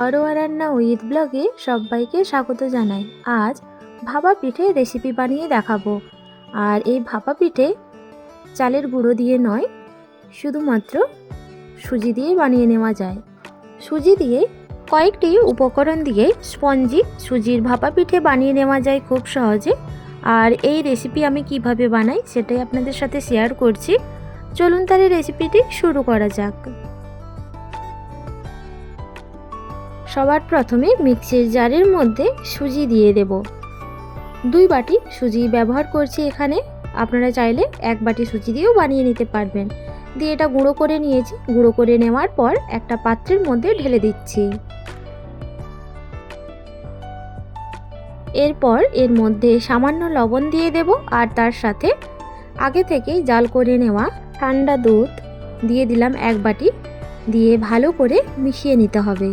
অরোয়া রান্না উইথ ব্লগে সবাইকে স্বাগত জানাই। আজ ভাপা পিঠে রেসিপি বানিয়ে দেখাবো। আর এই ভাপা পিঠে চালের গুঁড়ো দিয়ে নয়, শুধুমাত্র সুজি দিয়ে বানিয়ে নেওয়া যায়। সুজি দিয়ে কয়েকটি উপকরণ দিয়ে স্পঞ্জি সুজির ভাপা পিঠে বানিয়ে নেওয়া যায় খুব সহজে। আর এই রেসিপি আমি কীভাবে বানাই সেটাই আপনাদের সাথে শেয়ার করছি। চলুন তাহলে রেসিপিটি শুরু করা যাক। সবার প্রথমে মিক্সির জারের মধ্যে সুজি দিয়ে দেব। দুই বাটি সুজি ব্যবহার করছি এখানে। আপনারা চাইলে এক বাটি সুজি দিয়েও বানিয়ে নিতে পারবেন। দিয়ে এটা গুঁড়ো করে নিয়েছি। গুঁড়ো করে নেওয়ার পর একটা পাত্রের মধ্যে ঢেলে দিচ্ছি। এরপর এর মধ্যে সামান্য লবণ দিয়ে দেব আর তার সাথে আগে থেকে জাল করে নেওয়া ঠান্ডা দুধ দিয়ে দিলাম এক বাটি। দিয়ে ভালো করে মিশিয়ে নিতে হবে।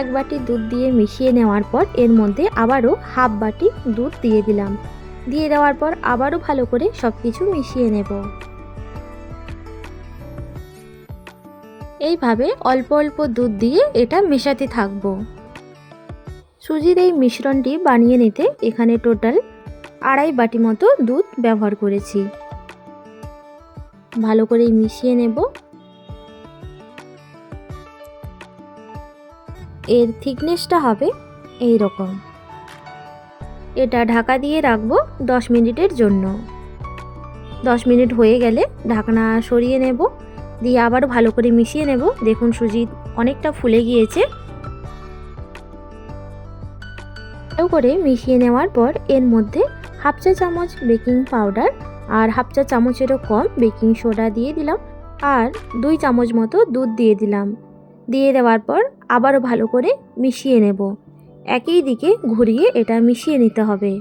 এক বাটি দুধ দিয়ে মিশিয়ে নেওয়ার পর এর মধ্যে আবারও হাফ বাটি দুধ দিয়ে দিলাম। দিয়ে দেওয়ার পর আবারও ভালো করে সব কিছু মিশিয়ে নেব। এইভাবে অল্প অল্প দুধ দিয়ে এটা মেশাতে থাকব। সুজির এই মিশ্রণটি বানিয়ে নিতে এখানে টোটাল আড়াই বাটি মতো দুধ ব্যবহার করেছি। ভালো করে মিশিয়ে নেব। এর থিকনেসটা হবে এই রকম এটা ঢাকা দিয়ে রাখব দশ মিনিটের জন্য। দশ মিনিট হয়ে গেলে ঢাকনা সরিয়ে নেব, দিয়ে আবার ভালো করে মিশিয়ে নেব। দেখুন সুজি অনেকটা ফুলে গিয়েছে। ভালো করে মিশিয়ে নেওয়ার পর এর মধ্যে হাফ চা চামচ বেকিং পাউডার আর হাফ চা চামচেরও কম বেকিং সোডা দিয়ে দিলাম, আর দুই চামচ মতো দুধ দিয়ে দিলাম। দিয়ে দেওয়ার পর আবারও ভালো করে মিশিয়ে নেব। একই দিকে ঘুরিয়ে এটা মিশিয়ে নিতে হবে।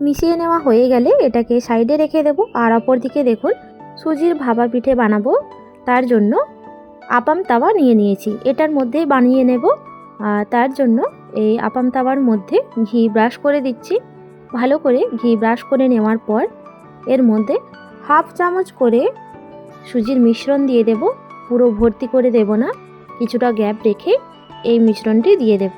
মিশিয়ে নেওয়া হয়ে গেলে এটাকে সাইডে রেখে দেব আর অপর দিকে দেখুন, সুজির ভাপা পিঠে বানাবো। তার জন্য আপাম তাওয়া নিয়ে নিয়েছি। এটার মধ্যেই বানিয়ে নেব। আর তার জন্য এই আপাম তাওয়ার মধ্যে ঘি ব্রাশ করে দিচ্ছি। ভালো করে ঘি ব্রাশ করে নেওয়ার পর এর মধ্যে হাফ চামচ করে সুজির মিশ্রণ দিয়ে দেব। পুরো ভর্তি করে দেব না। কিছুটা গ্যাপ রেখে এই মিশ্রণটি দিয়ে দেব।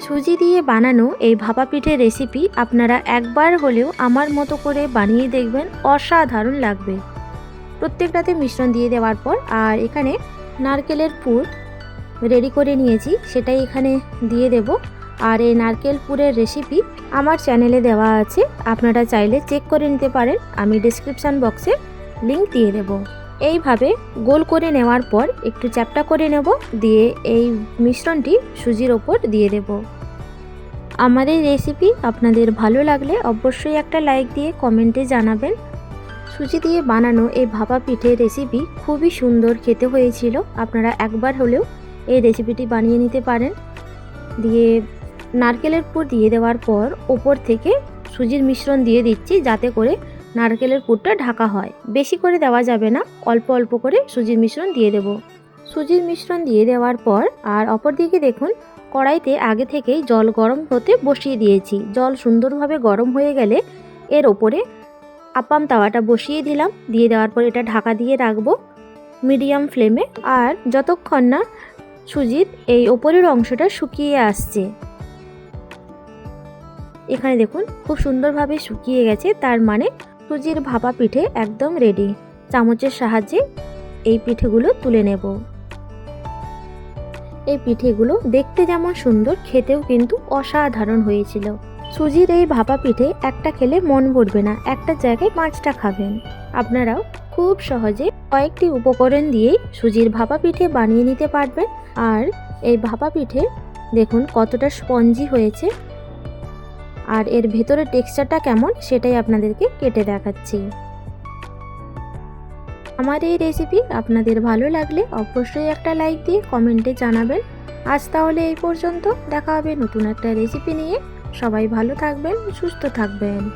সুজি দিয়ে বানানো এই ভাপা পিঠের রেসিপি আপনারা একবার হলেও আমার মতো করে বানিয়ে দেখবেন, অসাধারণ লাগবে। প্রত্যেকটাতে মিশ্রণ দিয়ে দেওয়ার পর আর এখানে নারকেলের পুর রেডি করে নিয়েছি, সেটাই এখানে দিয়ে দেব। আর এই নারকেল পুরের রেসিপি আমার চ্যানেলে দেওয়া আছে। আপনারা চাইলে চেক করে নিতে পারেন। আমি ডিসক্রিপশান বক্সে লিংক দিয়ে দেব। এইভাবে গোল করে নেওয়ার পর একটু চ্যাপটা করে নেব। দিয়ে এই মিশ্রণটি সুজির ওপর দিয়ে দেব। আমার এই রেসিপি আপনাদের ভালো লাগলে অবশ্যই একটা লাইক দিয়ে কমেন্টে জানাবেন। সুজি দিয়ে বানানো এই ভাপা পিঠে রেসিপি খুবই সুন্দর খেতে হয়েছিল। আপনারা একবার হলেও এই রেসিপিটি বানিয়ে নিতে পারেন। দিয়ে নারকেলের পুর দিয়ে দেওয়ার পর ওপর থেকে সুজির মিশ্রণ দিয়ে দিচ্ছি যাতে করে নারকেলের পুরটা ঢাকা হয়। বেশি করে দেওয়া যাবে না, অল্প অল্প করে সুজির মিশ্রণ দিয়ে দেব। সুজির মিশ্রণ দিয়ে দেওয়ার পর আর অপর দিকে দেখুন, কড়াইতে আগে থেকেই জল গরম হতে বসিয়ে দিয়েছি। জল সুন্দরভাবে গরম হয়ে গেলে এর ওপরে আপাম তাওয়াটা বসিয়ে দিলাম। দিয়ে দেওয়ার পর এটা ঢাকা দিয়ে রাখব মিডিয়াম ফ্লেমে। আর যতক্ষণ না সুজির এই ওপরের অংশটা শুকিয়ে আসছে এখানে দেখুন, খুব সুন্দরভাবে শুকিয়ে গেছে, তার মানে সুজির ভাপা পিঠে একদম রেডি চামচের সাহায্যে এই পিঠেগুলো তুলে নেব। এই পিঠেগুলো দেখতে যেমন সুন্দর, খেতেও কিন্তু অসাধারণ হয়েছিল। সুজির এই ভাপা পিঠে একটা খেলে মন ভরবে না, একটা জায়গায় পাঁচটা খাবেন। আপনারাও খুব সহজে কয়েকটি উপকরণ দিয়েই সুজির ভাপা পিঠে বানিয়ে নিতে পারবেন। আর এই ভাপা পিঠে দেখুন কতটা স্পঞ্জি হয়েছে আর এর ভেতরের টেক্সচারটা কেমন সেটাই আপনাদেরকে কেটে দেখাচ্ছি। আমার এই রেসিপি আপনাদের ভালো লাগলে অবশ্যই একটা লাইক দিয়ে কমেন্টে জানাবেন। আজ তাহলে এই পর্যন্ত। দেখা হবে নতুন একটা রেসিপি নিয়ে। সবাই ভালো থাকবেন, সুস্থ থাকবেন।